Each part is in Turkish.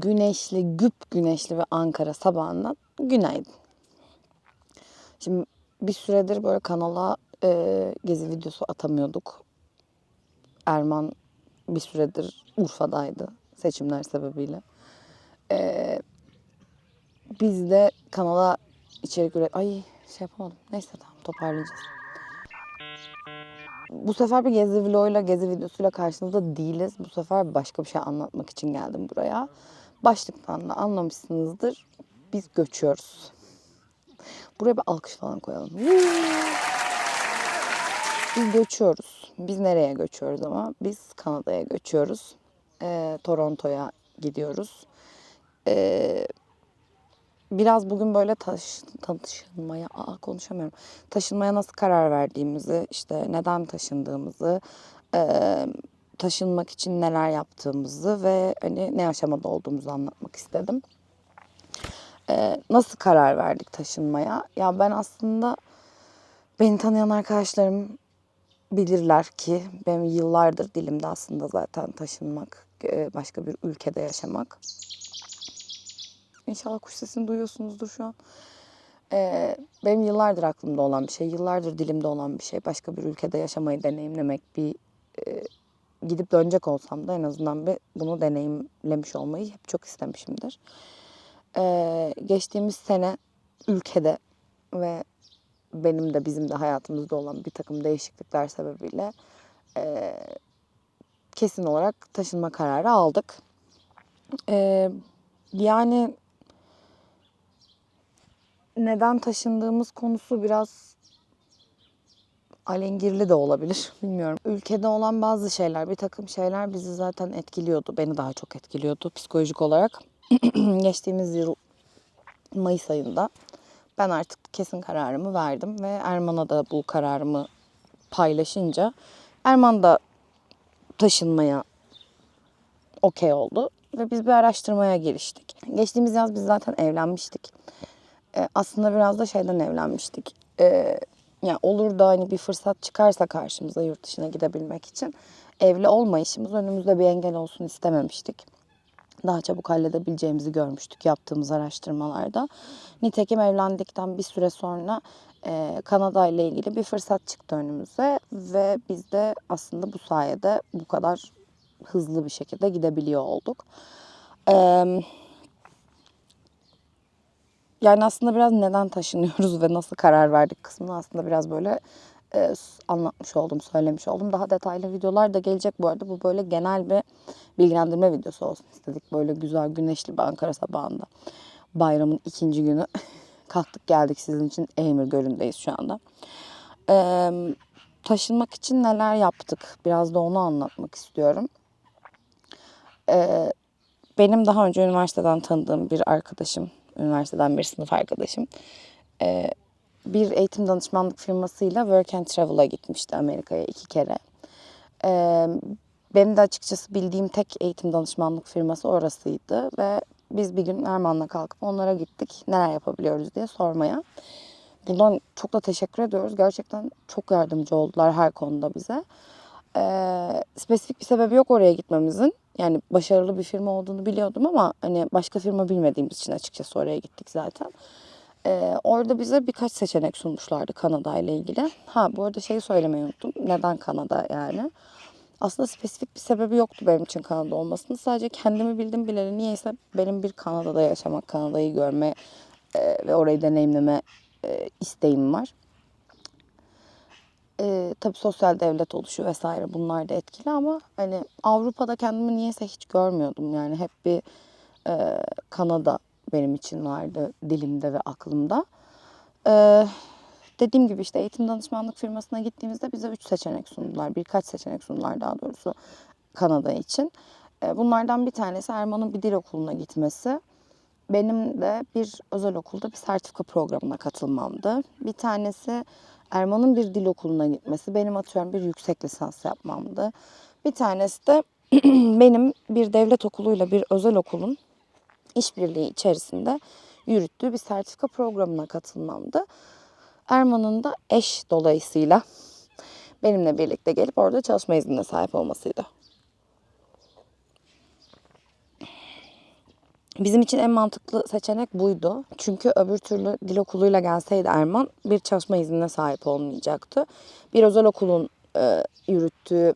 güneşli, güp güneşli ve Ankara sabahından günaydın. Şimdi bir süredir böyle kanala e, gezi videosu atamıyorduk. Erman bir süredir Urfa'daydı seçimler sebebiyle. E, biz de kanala içerik üret... Ay şey yapamadım. Neyse tamam toparlayacağız. Bu sefer bir gezi vloguyla, gezi videosuyla karşınızda değiliz. Bu sefer başka bir şey anlatmak için geldim buraya. Başlıktan da anlamışsınızdır. Biz göçüyoruz. Buraya bir alkış falan koyalım. Biz göçüyoruz. Biz nereye göçüyoruz ama? Biz Kanada'ya göçüyoruz. Ee, Toronto'ya gidiyoruz. Ee, biraz bugün böyle taş, taşınmaya, aa konuşamıyorum. Taşınmaya nasıl karar verdiğimizi, işte neden taşındığımızı, e, taşınmak için neler yaptığımızı ve hani ne aşamada olduğumuzu anlatmak istedim. E, nasıl karar verdik taşınmaya? Ya ben aslında beni tanıyan arkadaşlarım bilirler ki benim yıllardır dilimde aslında zaten taşınmak, e, başka bir ülkede yaşamak. İnşallah kuş sesini duyuyorsunuzdur şu an. Ee, benim yıllardır aklımda olan bir şey, yıllardır dilimde olan bir şey. Başka bir ülkede yaşamayı deneyimlemek, bir e, gidip dönecek olsam da en azından bir bunu deneyimlemiş olmayı hep çok istemişimdir. Ee, geçtiğimiz sene ülkede ve benim de bizim de hayatımızda olan bir takım değişiklikler sebebiyle e, kesin olarak taşınma kararı aldık. Ee, yani neden taşındığımız konusu biraz alengirli de olabilir. Bilmiyorum. Ülkede olan bazı şeyler, bir takım şeyler bizi zaten etkiliyordu. Beni daha çok etkiliyordu psikolojik olarak. Geçtiğimiz yıl Mayıs ayında ben artık kesin kararımı verdim ve Erman'a da bu kararımı paylaşınca Erman da taşınmaya okey oldu ve biz bir araştırmaya giriştik. Geçtiğimiz yaz biz zaten evlenmiştik. Ee, aslında biraz da şeyden evlenmiştik. Ee, yani olur da hani bir fırsat çıkarsa karşımıza yurt dışına gidebilmek için evli olmayışımız önümüzde bir engel olsun istememiştik. Daha çabuk halledebileceğimizi görmüştük yaptığımız araştırmalarda. Nitekim evlendikten bir süre sonra e, Kanada ile ilgili bir fırsat çıktı önümüze ve biz de aslında bu sayede bu kadar hızlı bir şekilde gidebiliyor olduk. Ee, yani aslında biraz neden taşınıyoruz ve nasıl karar verdik kısmını aslında biraz böyle e, anlatmış oldum, söylemiş oldum. Daha detaylı videolar da gelecek bu arada. Bu böyle genel bir bilgilendirme videosu olsun istedik. Böyle güzel güneşli bir Ankara sabahında. Bayramın ikinci günü. Kalktık geldik sizin için Eymir Gölü'ndeyiz şu anda. Ee, taşınmak için neler yaptık? Biraz da onu anlatmak istiyorum. Ee, benim daha önce üniversiteden tanıdığım bir arkadaşım, üniversiteden bir sınıf arkadaşım e, bir eğitim danışmanlık firmasıyla Work and Travel'a gitmişti Amerika'ya iki kere. E, benim de açıkçası bildiğim tek eğitim danışmanlık firması orasıydı ve biz bir gün Erman'la kalkıp onlara gittik neler yapabiliyoruz diye sormaya. Buradan çok da teşekkür ediyoruz. Gerçekten çok yardımcı oldular her konuda bize. Ee, spesifik bir sebebi yok oraya gitmemizin. Yani başarılı bir firma olduğunu biliyordum ama hani başka firma bilmediğimiz için açıkçası oraya gittik zaten. Ee, orada bize birkaç seçenek sunmuşlardı Kanada ile ilgili. Ha bu arada şeyi söylemeyi unuttum. Neden Kanada yani? Aslında spesifik bir sebebi yoktu benim için Kanada olmasının. Sadece kendimi bildim bileli niyeyse benim bir Kanada'da yaşamak, Kanada'yı görme e, ve orayı deneyimleme e, isteğim var. E, tabii sosyal devlet oluşu vesaire bunlar da etkili ama hani Avrupa'da kendimi niyeyse hiç görmüyordum. Yani hep bir e, Kanada benim için vardı dilimde ve aklımda. E, dediğim gibi işte eğitim danışmanlık firmasına gittiğimizde bize üç seçenek sundular. Birkaç seçenek sundular daha doğrusu Kanada için. E, bunlardan bir tanesi Erman'ın bir dil okuluna gitmesi. Benim de bir özel okulda bir sertifika programına katılmamdı. Bir tanesi Erman'ın bir dil okuluna gitmesi, benim atıyorum bir yüksek lisans yapmamdı. Bir tanesi de benim bir devlet okuluyla bir özel okulun işbirliği içerisinde yürüttüğü bir sertifika programına katılmamdı. Erman'ın da eş dolayısıyla benimle birlikte gelip orada çalışma iznine sahip olmasıydı. Bizim için en mantıklı seçenek buydu. Çünkü öbür türlü dil okuluyla gelseydi Erman bir çalışma iznine sahip olmayacaktı. Bir özel okulun e, yürüttüğü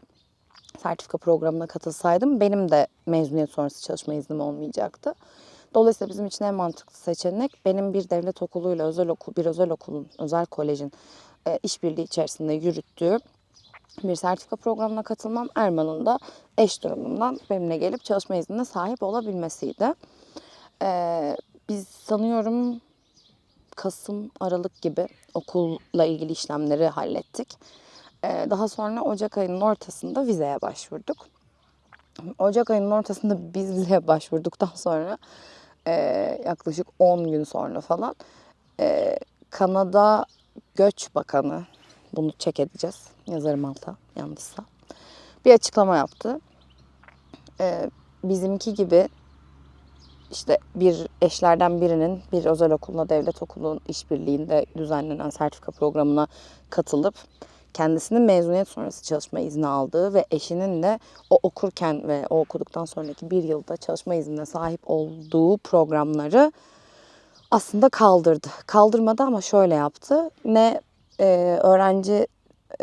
sertifika programına katılsaydım benim de mezuniyet sonrası çalışma iznim olmayacaktı. Dolayısıyla bizim için en mantıklı seçenek benim bir devlet okuluyla özel okul, bir özel okulun, özel kolejin e, işbirliği içerisinde yürüttüğü bir sertifika programına katılmam. Erman'ın da eş durumundan benimle gelip çalışma iznine sahip olabilmesiydi. Ee, biz sanıyorum Kasım, Aralık gibi okulla ilgili işlemleri hallettik. Ee, daha sonra Ocak ayının ortasında vizeye başvurduk. Ocak ayının ortasında biz vizeye başvurduktan sonra e, yaklaşık 10 gün sonra falan e, Kanada Göç Bakanı bunu çek edeceğiz. Yazarım alta yanlışsa. Bir açıklama yaptı. Ee, bizimki gibi işte bir eşlerden birinin bir özel okulla devlet okulun işbirliğinde düzenlenen sertifika programına katılıp kendisinin mezuniyet sonrası çalışma izni aldığı ve eşinin de o okurken ve o okuduktan sonraki bir yılda çalışma iznine sahip olduğu programları aslında kaldırdı. Kaldırmadı ama şöyle yaptı. Ne e, öğrenci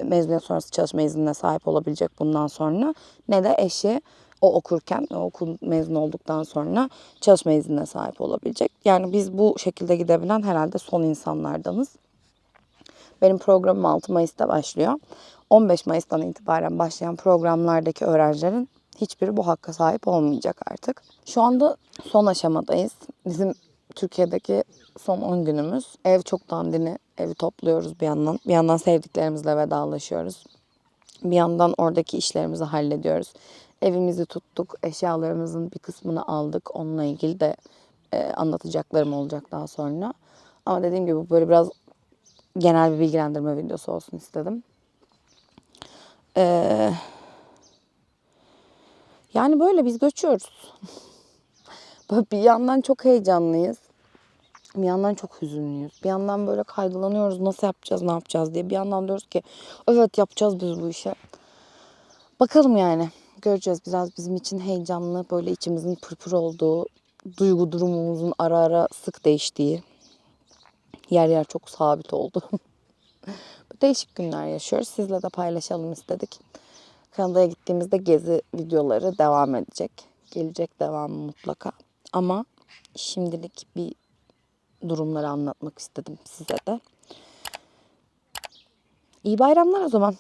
mezuniyet sonrası çalışma iznine sahip olabilecek bundan sonra ne de eşi o okurken, o okul mezun olduktan sonra çalışma iznine sahip olabilecek. Yani biz bu şekilde gidebilen herhalde son insanlardanız. Benim programım 6 Mayıs'ta başlıyor. 15 Mayıs'tan itibaren başlayan programlardaki öğrencilerin hiçbiri bu hakka sahip olmayacak artık. Şu anda son aşamadayız. Bizim Türkiye'deki son 10 günümüz. Ev çok dandini. Evi topluyoruz bir yandan. Bir yandan sevdiklerimizle vedalaşıyoruz. Bir yandan oradaki işlerimizi hallediyoruz. Evimizi tuttuk. Eşyalarımızın bir kısmını aldık. Onunla ilgili de e, anlatacaklarım olacak daha sonra. Ama dediğim gibi böyle biraz genel bir bilgilendirme videosu olsun istedim. Ee, yani böyle biz göçüyoruz. Bir yandan çok heyecanlıyız. Bir yandan çok hüzünlüyüz. Bir yandan böyle kaygılanıyoruz. Nasıl yapacağız, ne yapacağız diye. Bir yandan diyoruz ki evet yapacağız biz bu işi. Bakalım yani. Göreceğiz. Biraz bizim için heyecanlı, böyle içimizin pırpır olduğu, duygu durumumuzun ara ara sık değiştiği, yer yer çok sabit oldu. Değişik günler yaşıyoruz. Sizle de paylaşalım istedik. Kanada'ya gittiğimizde gezi videoları devam edecek. Gelecek devamı mutlaka. Ama şimdilik bir durumları anlatmak istedim size de. İyi bayramlar o zaman.